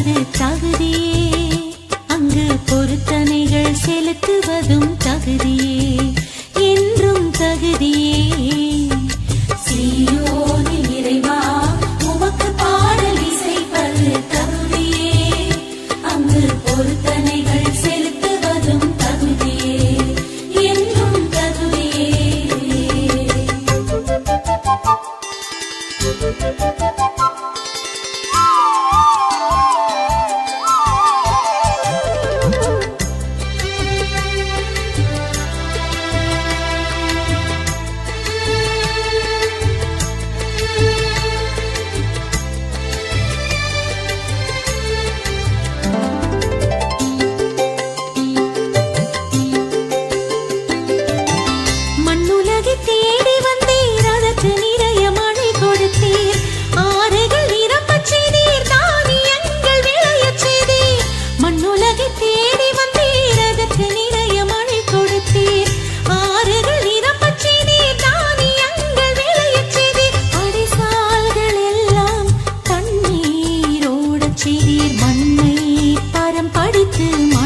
அது தகுதியே. அங்கு பொருத்தனைகள் செலுத்துவதும் தகுதியே. to my